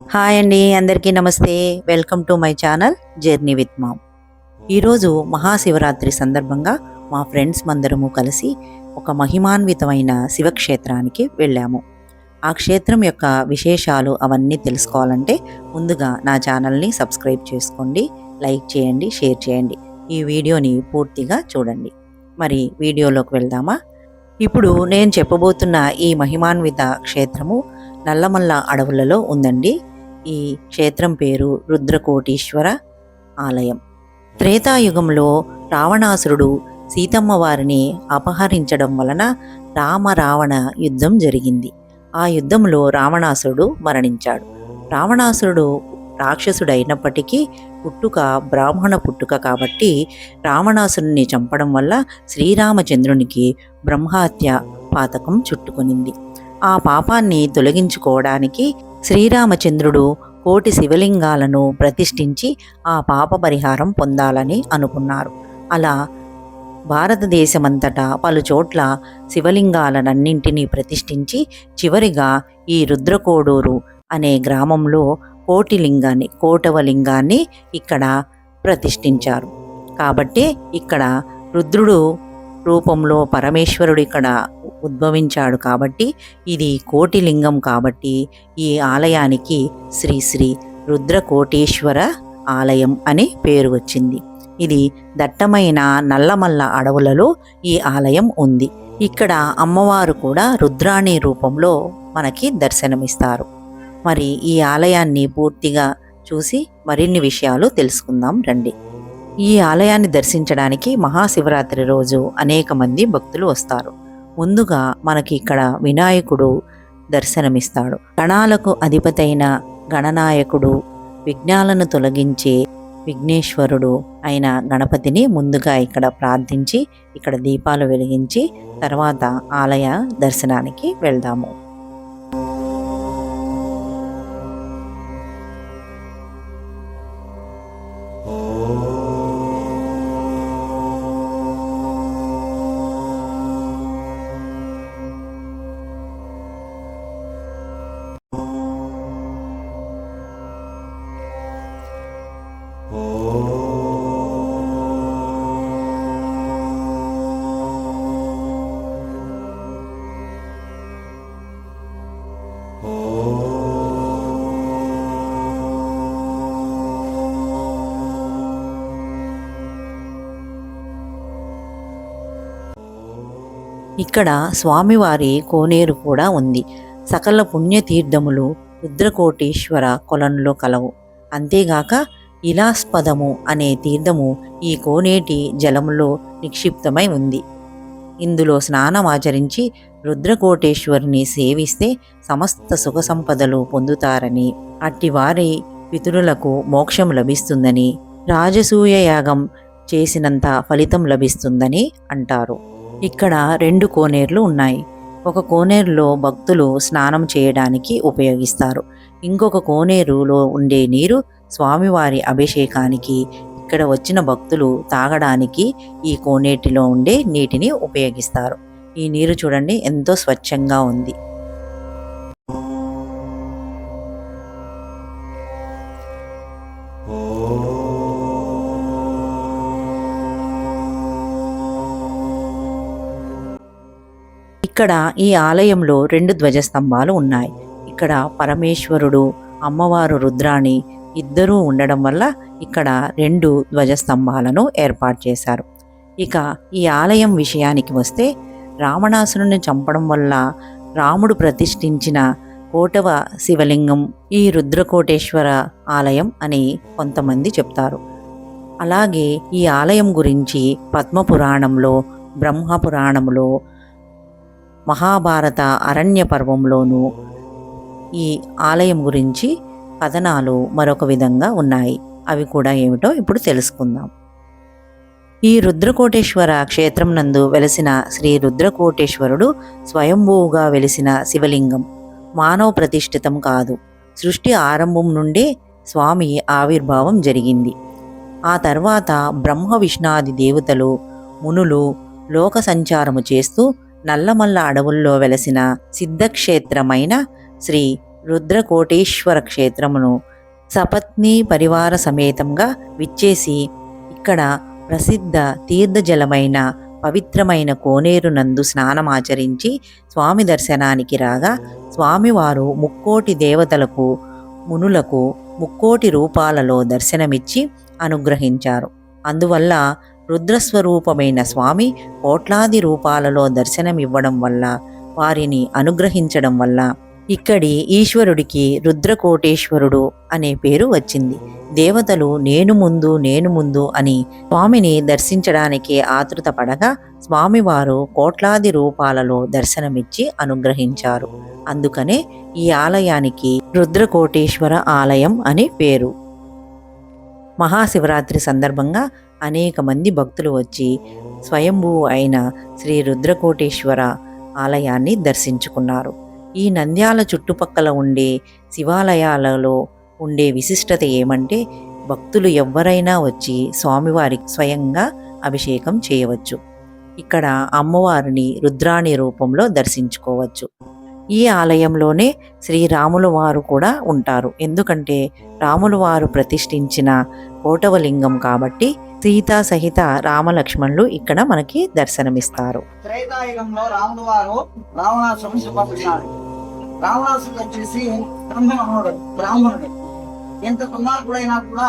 Hi అండి అందరికీ నమస్తే. Welcome to my channel journey with mom. ఈరోజు మహాశివరాత్రి సందర్భంగా మా ఫ్రెండ్స్ అందరము కలిసి ఒక మహిమాన్వితమైన శివక్షేత్రానికి వెళ్ళాము. ఆ క్షేత్రం యొక్క విశేషాలు అవన్నీ తెలుసుకోవాలంటే ముందుగా నా ఛానల్ని సబ్స్క్రైబ్ చేసుకోండి లైక్ చేయండి షేర్ చేయండి. ఈ వీడియోని పూర్తిగా చూడండి. మరి వీడియోలోకి వెళ్దామా? ఇప్పుడు నేను చెప్పబోతున్న ఈ మహిమాన్విత క్షేత్రము నల్లమల్ల అడవులలో ఉందండి. ఈ క్షేత్రం పేరు రుద్రకోటీశ్వర ఆలయం. త్రేతాయుగంలో రావణాసురుడు సీతమ్మ వారిని అపహరించడం వలన రామ రావణ యుద్ధం జరిగింది. ఆ యుద్ధంలో రావణాసురుడు మరణించాడు. రావణాసురుడు రాక్షసుడు అయినప్పటికీ పుట్టుక బ్రాహ్మణ పుట్టుక కాబట్టి రావణాసురుని చంపడం వల్ల శ్రీరామచంద్రునికి బ్రహ్మహత్య పాతకం చుట్టుకొనింది. ఆ పాపాన్ని తొలగించుకోవడానికి శ్రీరామచంద్రుడు కోటి శివలింగాలను ప్రతిష్ఠించి ఆ పాప పరిహారం పొందాలని అనుకున్నారు. అలా భారతదేశమంతటా పలుచోట్ల శివలింగాలనన్నింటినీ ప్రతిష్ఠించి చివరిగా ఈ రుద్రకోడూరు అనే గ్రామంలో కోటిలింగాన్ని కోటవలింగాన్ని ఇక్కడ ప్రతిష్ఠించారు. కాబట్టి ఇక్కడ రుద్రుడు రూపంలో పరమేశ్వరుడు ఇక్కడ ఉద్భవించాడు కాబట్టి ఇది కోటిలింగం కాబట్టి ఈ ఆలయానికి శ్రీ శ్రీ రుద్రకోటేశ్వర ఆలయం అని పేరు వచ్చింది. ఇది దట్టమైన నల్లమల్ల అడవులలో ఈ ఆలయం ఉంది. ఇక్కడ అమ్మవారు కూడా రుద్రాణి రూపంలో మనకి దర్శనమిస్తారు. మరి ఈ ఆలయాన్ని పూర్తిగా చూసి మరిన్ని విషయాలు తెలుసుకుందాం రండి. ఈ ఆలయాన్ని దర్శించడానికి మహాశివరాత్రి రోజు అనేక మంది భక్తులు వస్తారు. ముందుగా మనకి ఇక్కడ వినాయకుడు దర్శనమిస్తాడు. గణాలకు అధిపతైన గణనాయకుడు విఘ్నాలను తొలగించే విఘ్నేశ్వరుడు అయిన గణపతిని ముందుగా ఇక్కడ ప్రార్థించి ఇక్కడ దీపాలు వెలిగించి తర్వాత ఆలయ దర్శనానికి వెళ్దాము. ఇక్కడ స్వామివారి కోనేరు కూడా ఉంది. సకల పుణ్యతీర్థములు రుద్రకోటేశ్వర కొలంలో కలవు. అంతేగాక ఇలాస్పదము అనే తీర్థము ఈ కోనేటి జలములో నిక్షిప్తమై ఉంది. ఇందులో స్నానం ఆచరించి సేవిస్తే సమస్త సుఖ సంపదలు పొందుతారని అట్టివారి పితరులకు మోక్షం లభిస్తుందని రాజసూయ యాగం చేసినంత ఫలితం లభిస్తుందని అంటారు. ఇక్కడ రెండు కోనేర్లు ఉన్నాయి. ఒక కోనేరులో భక్తులు స్నానం చేయడానికి ఉపయోగిస్తారు. ఇంకొక కోనేరులో ఉండే నీరు స్వామివారి అభిషేకానికి ఇక్కడ వచ్చిన భక్తులు తాగడానికి ఈ కోనేటిలో ఉండే నీటిని ఉపయోగిస్తారు. ఈ నీరు చూడండి ఎంతో స్వచ్ఛంగా ఉంది. ఇక్కడ ఈ ఆలయంలో రెండు ధ్వజస్తంభాలు ఉన్నాయి. ఇక్కడ పరమేశ్వరుడు అమ్మవారు రుద్రాణి ఇద్దరూ ఉండడం వల్ల ఇక్కడ రెండు ధ్వజస్తంభాలను ఏర్పాటు చేశారు. ఇక ఈ ఆలయం విషయానికి వస్తే రావణాసురుని చంపడం వల్ల రాముడు ప్రతిష్ఠించిన కోటవ శివలింగం ఈ రుద్రకోటేశ్వర ఆలయం అని కొంతమంది చెప్తారు. అలాగే ఈ ఆలయం గురించి పద్మపురాణంలో బ్రహ్మపురాణంలో మహాభారత అరణ్య పర్వంలోనూ ఈ ఆలయం గురించి కథనాలు మరొక విధంగా ఉన్నాయి. అవి కూడా ఏమిటో ఇప్పుడు తెలుసుకుందాం. ఈ రుద్రకోటేశ్వర క్షేత్రం నందు వెలసిన శ్రీ రుద్రకోటేశ్వరుడు స్వయంభూగా వెలిసిన శివలింగం మానవ ప్రతిష్ఠితం కాదు. సృష్టి ఆరంభం నుండే స్వామి ఆవిర్భావం జరిగింది. ఆ తర్వాత బ్రహ్మ విష్ణాది దేవతలు మునులు లోక సంచారము చేస్తూ నల్లమల్ల అడవుల్లో వెలసిన సిద్ధక్షేత్రమైన శ్రీ రుద్రకోటేశ్వర క్షేత్రమును సపత్ని పరివార సమేతంగా విచ్చేసి ఇక్కడ ప్రసిద్ధ తీర్థజలమైన పవిత్రమైన కోనేరు నందు స్నానమాచరించి స్వామి దర్శనానికి రాగా స్వామివారు ముక్కోటి దేవతలకు మునులకు ముక్కోటి రూపాలలో దర్శనమిచ్చి అనుగ్రహించారు. అందువల్ల రుద్రస్వరూపమైన స్వామి కోట్లాది రూపాలలో దర్శనమివ్వడం వల్ల వారిని అనుగ్రహించడం వల్ల ఇక్కడి ఈశ్వరుడికి రుద్రకోటేశ్వరుడు అనే పేరు వచ్చింది. దేవతలు నేను ముందు నేను ముందు అని స్వామిని దర్శించడానికి ఆతృత పడగా స్వామివారు కోట్లాది రూపాలలో దర్శనమిచ్చి అనుగ్రహించారు. అందుకనే ఈ ఆలయానికి రుద్రకోటేశ్వర ఆలయం అని పేరు. మహాశివరాత్రి సందర్భంగా అనేక మంది భక్తులు వచ్చి స్వయంభువు అయిన శ్రీ రుద్రకోటేశ్వర ఆలయాన్ని దర్శించుకున్నారు. ఈ నంద్యాల చుట్టుపక్కల ఉండే శివాలయాలలో ఉండే విశిష్టత ఏమంటే భక్తులు ఎవ్వరైనా వచ్చి స్వామివారికి స్వయంగా అభిషేకం చేయవచ్చు. ఇక్కడ అమ్మవారిని రుద్రాణి రూపంలో దర్శించుకోవచ్చు. ఈ ఆలయంలోనే శ్రీరాముల వారు కూడా ఉంటారు. ఎందుకంటే రాముల వారు ప్రతిష్ఠించిన కోటవలింగం కాబట్టి సీతా సహిత రామలక్ష్మణులు ఇక్కడ మనకి దర్శనమిస్తారు. త్రేతాయుగంలో రాముడు వారు రావణాసురుని శుభపడ్డాడు రావణాసురుడు వచ్చేసి బ్రహ్మణుడు బ్రాహ్మణుడు. ఎంత కుమారుడైనా కూడా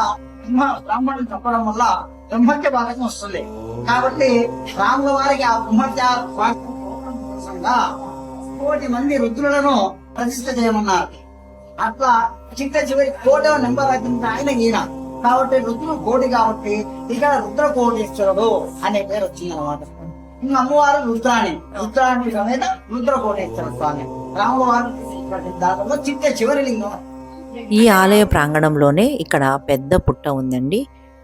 బ్రాహ్మణుడు చెప్పడం వల్ల బ్రహ్మత్య భాగం వస్తుంది. కాబట్టి రాముల వారికి ఆ బ్రహ్మత్య భాగం కోసంగా కోటి మంది రుద్రులను ప్రతిష్ట చేయమన్నారు. అట్లా చిట్ట చివరి కోట నెంబర్ అవుతుంది ఆయన ఈయన. కాబట్టి రుద్రుడు కోటి కాబట్టి ఇక్కడ రుద్ర కోటేశ్వరుడు అనే పేరు వచ్చింది అనమాట అమ్మవారు రుద్రాణి. రుద్రాణి సమేత రుద్ర కోటేశ్వర స్వామి రామవారు దాంట్లో చిట్ట చివరి లింగం. ఈ ఆలయ ప్రాంగణంలోనే ఇక్కడ పెద్ద పుట్ట ఉందండి.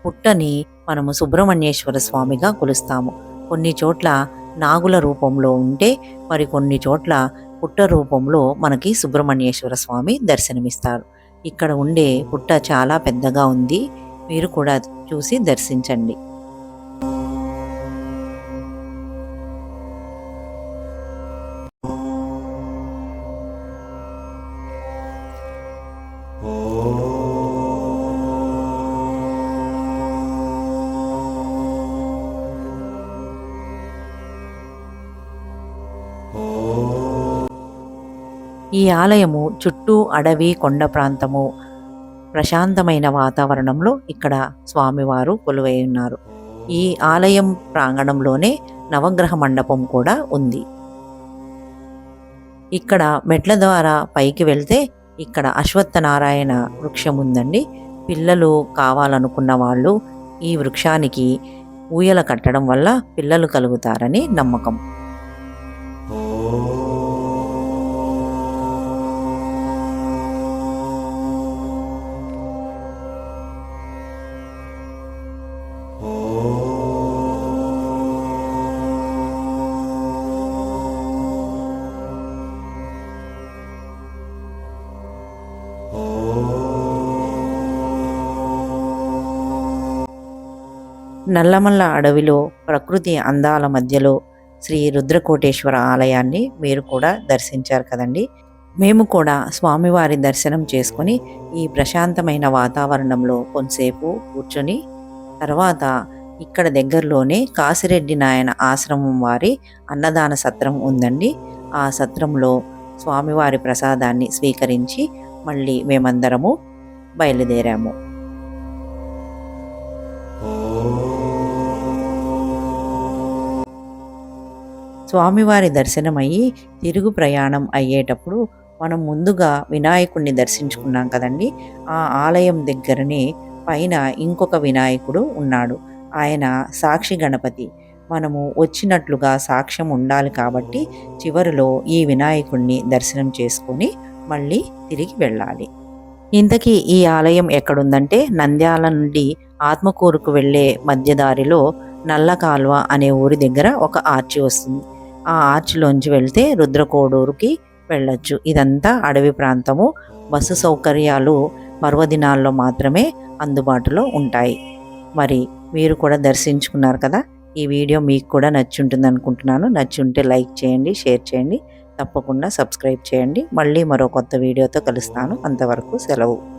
పుట్టని మనము సుబ్రహ్మణ్యేశ్వర స్వామిగా కొలుస్తాము. కొన్ని చోట్ల నాగుల రూపంలో ఉంటే మరి కొన్ని చోట్ల పుట్ట రూపంలో మనకి సుబ్రహ్మణ్యేశ్వర స్వామి దర్శనమిస్తారు. ఇక్కడ ఉండే పుట్ట చాలా పెద్దగా ఉంది. మీరు కూడా చూసి దర్శించండి. ఈ ఆలయము చుట్టూ అడవి కొండ ప్రాంతము. ప్రశాంతమైన వాతావరణంలో ఇక్కడ స్వామివారు కొలువై ఉన్నారు. ఈ ఆలయం ప్రాంగణంలోనే నవగ్రహ మండపం కూడా ఉంది. ఇక్కడ మెట్ల ద్వారా పైకి వెళ్తే ఇక్కడ అశ్వత్థనారాయణ వృక్షం ఉందండి. పిల్లలు కావాలనుకున్న వాళ్ళు ఈ వృక్షానికి ఊయల కట్టడం వల్ల పిల్లలు కలుగుతారని నమ్మకం. నల్లమల్ల అడవిలో ప్రకృతి అందాల మధ్యలో శ్రీ రుద్రకోటేశ్వర ఆలయాన్ని మీరు కూడా దర్శించారు కదండి. మేము కూడా స్వామివారి దర్శనం చేసుకొని ఈ ప్రశాంతమైన వాతావరణంలో కొంతసేపు కూర్చొని తర్వాత ఇక్కడ దగ్గరలోనే కాసిరెడ్డి నాయన ఆశ్రమం వారి అన్నదాన సత్రం ఉందండి. ఆ సత్రంలో స్వామివారి ప్రసాదాన్ని స్వీకరించి మళ్ళీ మేమందరము బయలుదేరాము. స్వామివారి దర్శనమయ్యి తిరుగు ప్రయాణం అయ్యేటప్పుడు మనం ముందుగా వినాయకుడిని దర్శించుకున్నాం కదండి. ఆ ఆలయం దగ్గరనే పైన ఇంకొక వినాయకుడు ఉన్నాడు. ఆయన సాక్షి గణపతి. మనము వచ్చినట్లుగా సాక్ష్యం ఉండాలి కాబట్టి చివరిలో ఈ వినాయకుడిని దర్శనం చేసుకొని మళ్ళీ తిరిగి వెళ్ళాలి. ఇంతకీ ఈ ఆలయం ఎక్కడుందంటే నంద్యాల నుండి ఆత్మకూరుకు వెళ్ళే మధ్యదారిలో నల్ల కాల్వ అనే ఊరి దగ్గర ఒక ఆర్చి వస్తుంది. ఆ ఆర్చిలోంచి వెళ్తే రుద్రకోడూరుకి వెళ్ళొచ్చు. ఇదంతా అడవి ప్రాంతము. బస్సు సౌకర్యాలు పర్వదినాల్లో మాత్రమే అందుబాటులో ఉంటాయి. మరి మీరు కూడా దర్శించుకున్నారు కదా? ఈ వీడియో మీకు కూడా నచ్చి ఉంటుంది అనుకుంటున్నాను నచ్చి ఉంటే లైక్ చేయండి షేర్ చేయండి. తప్పకుండా సబ్స్క్రైబ్ చేయండి. మళ్ళీ మరో కొత్త వీడియోతో కలుస్తాను. అంతవరకు సెలవు.